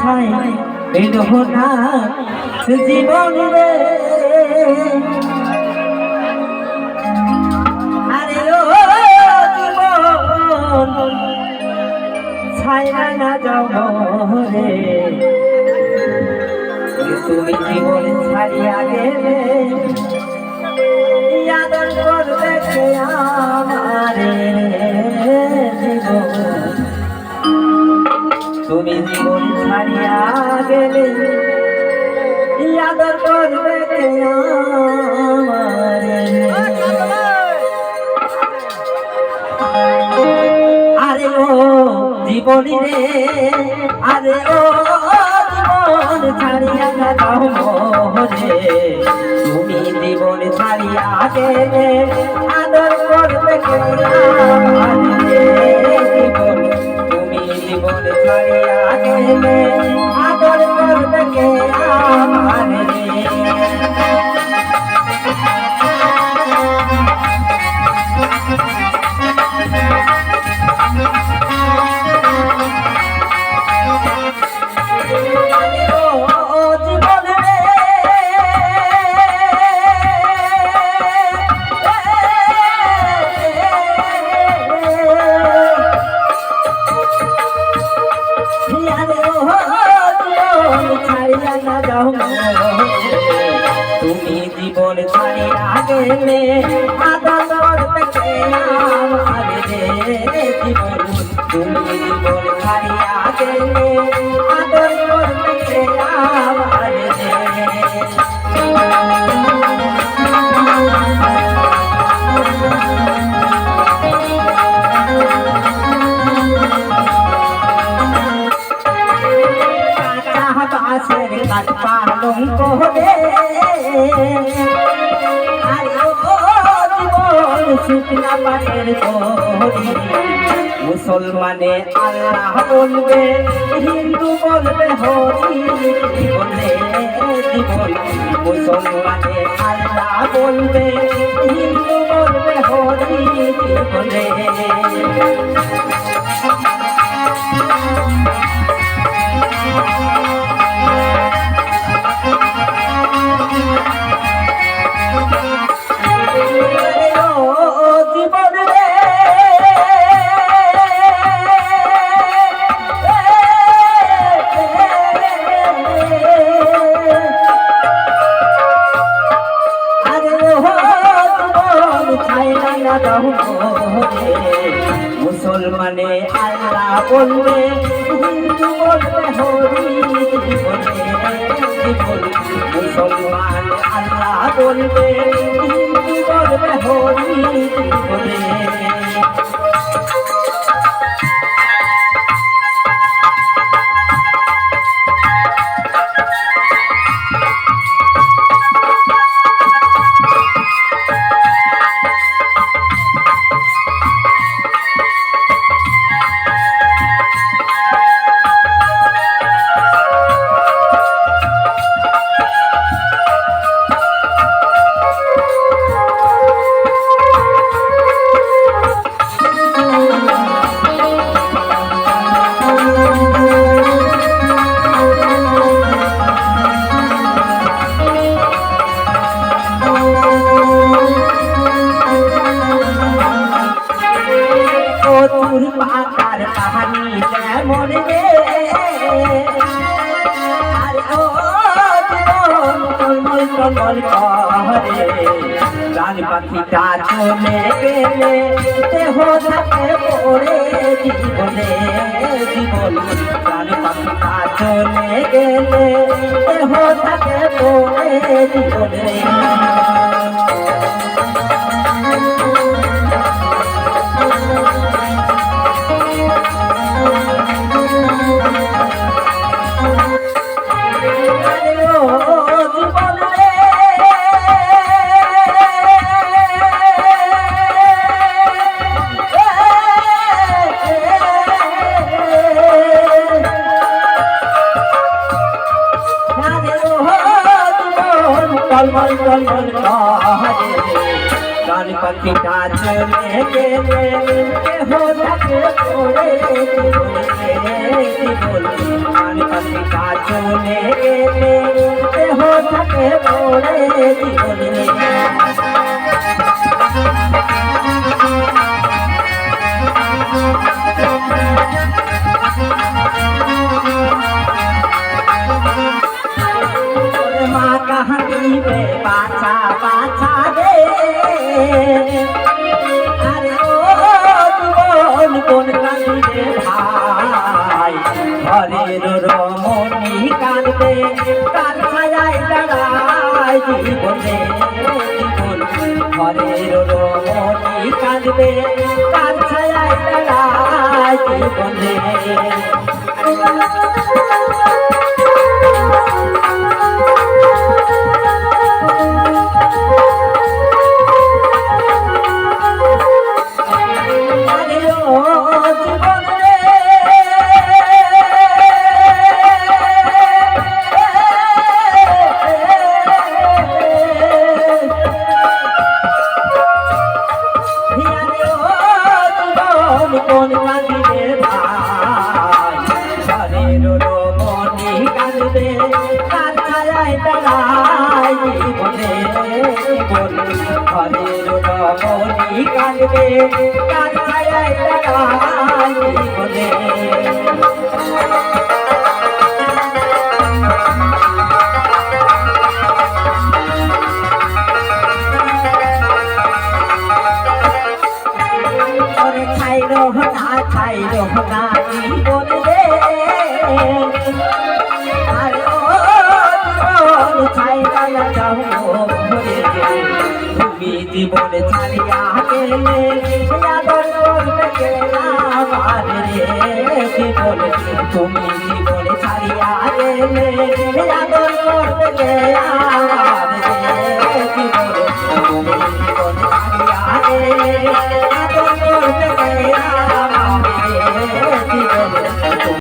ছাই পেলহ না জীবন রে। আরে ও জীবন, ছাইরা না যাও রে তুমি জীবন ছাড়িয়া গেলে করবে আমারে? জীবন। তুমি জীবন ছাড়িয়া গেলে আরে ও জীবনী রে, আরে ও জীবন ছাড়িয়া যাও তুমি জীবন ছাড়িয়া গেলে, আদর করবে কে গেলে জীবন ছাড়িয়া গেলে আদর করতে আমার রে জীবন, তুমি জীবন ছাড়িয়া গেলে আদর করতে আমার রে। বাসের কাঠ পালং করে জীবন শুকনা পাটের মুসলমানে আল্লাহ বলবে, হিন্দু বলবে, হরি বলে জীবন মুসলমানে আল্লাহ বলবে, হিন্দু বলবে, হরি বলে মুসলমানে আল্লাহ বলবে হিন্দু বলবে হরি মুসলমান আল্লাহ বলবে হিন্দু বলবে হরি ও পাতার কাহানি যেমন রে চলে গেলে দেহ থাকে পড়ে জীবনে জীবন প্রাণ পাখিটা চলে গেলে দেহ থাকে পড়ে জীবনে টলমল টলমল করে প্রাণ পাখিটা চলে গেলে কেহ তাকে পড়ে প্রাণ পাখিটা চলে গেলে কেহ তাকে পড়ে জীবনে জীবনে ঘরের রমণী কাঁদবে ছায়ায় দাঁড়ায় জীবনে ঘরের রমণী কাঁদবে কার জীবন ছাড়িয়া গেলে আদর করবে আমার রে। তুমি জীবন ছাড়িয়া গেলে